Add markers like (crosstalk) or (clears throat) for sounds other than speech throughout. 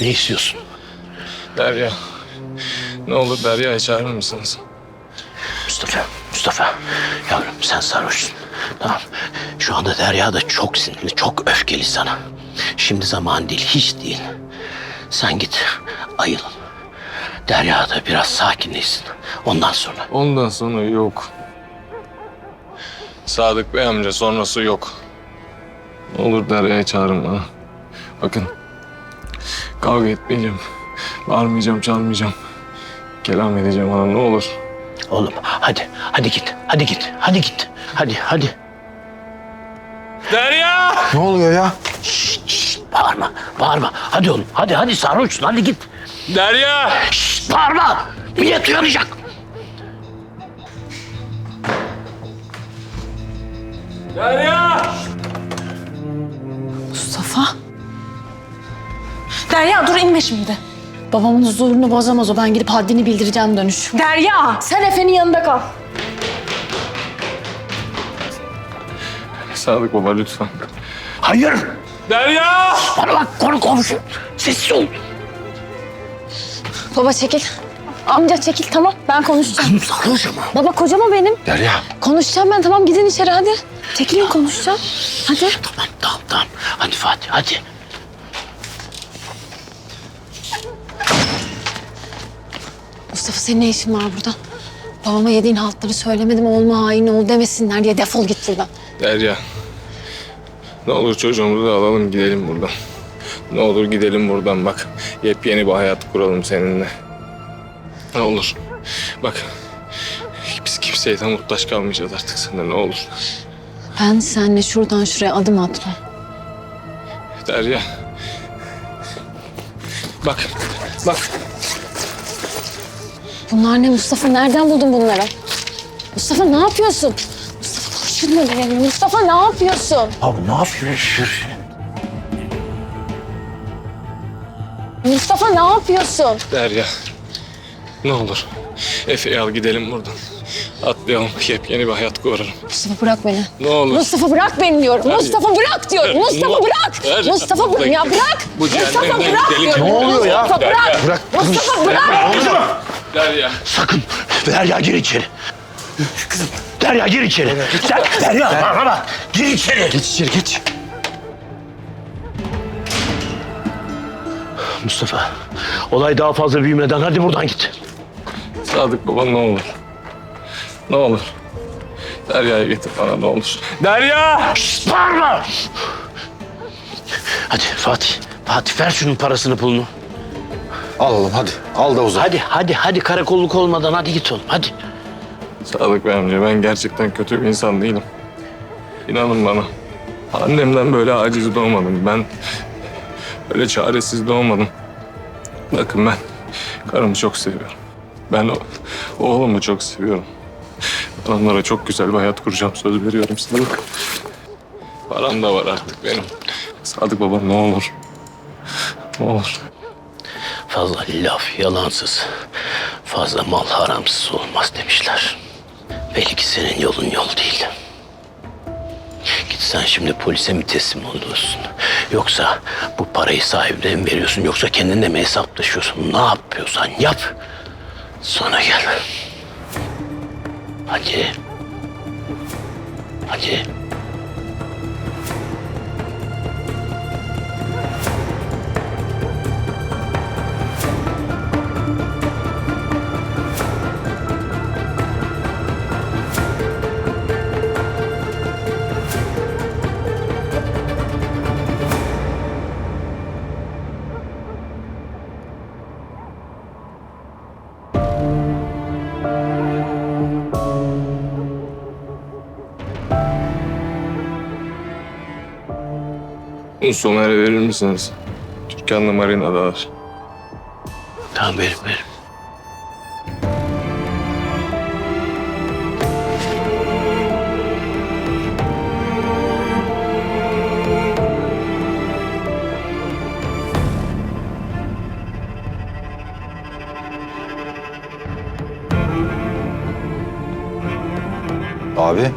Ne istiyorsun? Derya. Ne olur Derya'yı çağırır mısınız? Mustafa, Mustafa. Yavrum sen sarhoşsun. Tamam. Şu anda Derya da çok sinirli, çok öfkeli sana. Şimdi zaman değil, hiç değil. Sen git, ayıl. Derya da biraz sakinleşsin. Ondan sonra. Ondan sonra yok. Sadık Bey amca sonrası yok. Ne olur Derya'yı çağırın bana. Bakın. Kavga etmeyeceğim. Bağırmayacağım, çalmayacağım. Kelam edeceğim ona ne olur. Oğlum hadi, hadi git, hadi git, hadi git. Hadi, hadi. Derya! Ne oluyor ya? Şşt, şşt, bağırma, bağırma. Hadi oğlum, hadi, hadi sarhoşsun, hadi git. Derya! Şşt, bağırma. Millet uyanacak. Derya! Mustafa. Derya dur inme şimdi. Babamın huzurunu bozamaz o. Ben gidip haddini bildireceğim dönüş. Derya! Sen Efe'nin yanında kal. Sadık baba lütfen. Hayır. Derya! Bana bak, konu komşu. Sessiz ol. Baba çekil. Amca çekil tamam ben konuşacağım. Sarhoş ama. Baba kocam o benim. Derya. Konuşacağım ben tamam gidin içeri hadi. Çekilin konuşacağım. Hadi. Tamam, tamam, tamam. Hadi Fatih, hadi. Mustafa senin ne işin var burada? Babama yediğin haltları söylemedim olma hain ol demesinler diye defol git buradan. Derya. Ne olur çocuğumuzu da alalım gidelim buradan. Ne olur gidelim buradan bak. Yepyeni bir hayat kuralım seninle. Ne olur. Bak. Biz kimseye de muhtaç kalmayacağız artık sana ne olur. Ben seninle şuradan şuraya adım atmam. Derya. Bak. Bak. Bunlar ne Mustafa? Nereden buldun bunları? Mustafa ne yapıyorsun? Mustafa koşturma beni. Mustafa ne yapıyorsun? Abi ne yapıyorsun? Mustafa ne yapıyorsun? Derya. Ne olur. Efe'yi al gidelim buradan. Atlayalım. Yepyeni bir hayat kurarım. Mustafa bırak beni. Ne olur. Mustafa bırak beni diyorum. Mustafa bırak diyorum. Mustafa bırak. Ver. Mustafa bırak. Ya bırak. Bu Mustafa cehennemden bırak gidelim. diyorum. Ne oluyor ya? Mustafa bırak. Bırak. Mustafa bırak. Derya. Sakın. Derya gir içeri. Kızım. Derya gir içeri. Sen Derya bana bak. Gir içeri. Geç içeri geç. Mustafa. Olay daha fazla büyümeden hadi buradan git. Sadık baba ne olur. Ne olur. Derya'yı getir bana ne olur. Derya! Şşt, bağırma. Hadi Fatih. Fatih ver şunun parasını pulunu. Al oğlum hadi. Al da uzat. Hadi hadi hadi karakolluk olmadan hadi git oğlum hadi. Sadık Bey amca ben gerçekten kötü bir insan değilim. İnanın bana. Annemden böyle aciz doğmadım. Ben öyle çaresiz doğmadım. Bakın ben karımı çok seviyorum. Ben o, oğlumu çok seviyorum. Ben onlara çok güzel bir hayat kuracağım söz veriyorum sana. Param da var artık benim. Sadık baba ne olur. Ne olur. Fazla laf yalansız. Fazla mal haramsız olmaz demişler. Belli ki senin yolun yol değil. Git sen şimdi polise mi teslim oluyorsun? Yoksa bu parayı sahibine mi veriyorsun? Yoksa kendinle mi hesaplaşıyorsun? Ne yapıyorsan yap. Sonra gel. Hadi. Hadi. Somer'e verir misiniz? Türkan'la marinadalar. Tamam verim verim. Abi.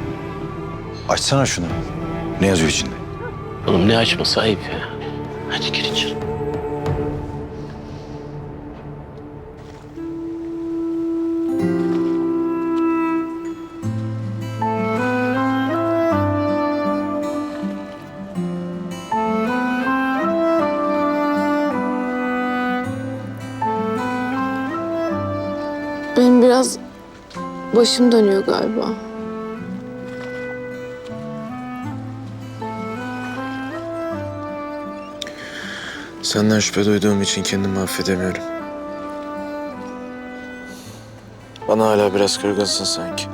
Açsana şunu. Ne yazıyor içinde? Oğlum ne açması ayıp ya. Hadi gir içeri. Benim biraz başım dönüyor galiba. Senden şüphe duyduğum için kendimi affedemiyorum. Bana hala biraz kırgınsın sanki.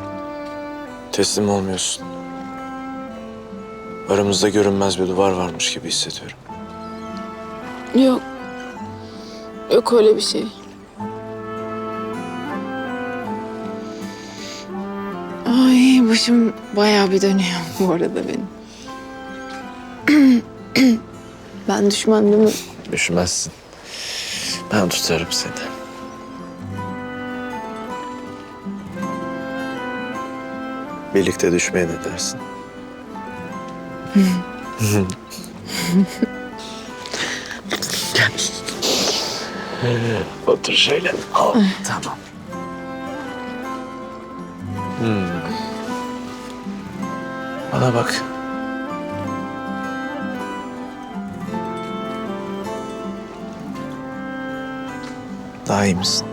Teslim olmuyorsun. Aramızda görünmez bir duvar varmış gibi hissediyorum. Yok. Yok öyle bir şey. Ay başım bayağı bir dönüyor bu arada benim. (clears throat) ben düşman değil? Düşmezsin. Ben tutarım seni. Birlikte düşmeye ne dersin? Gel. (laughs) Otur şöyle. Al. tamam. Hmm. Bana bak. Misin?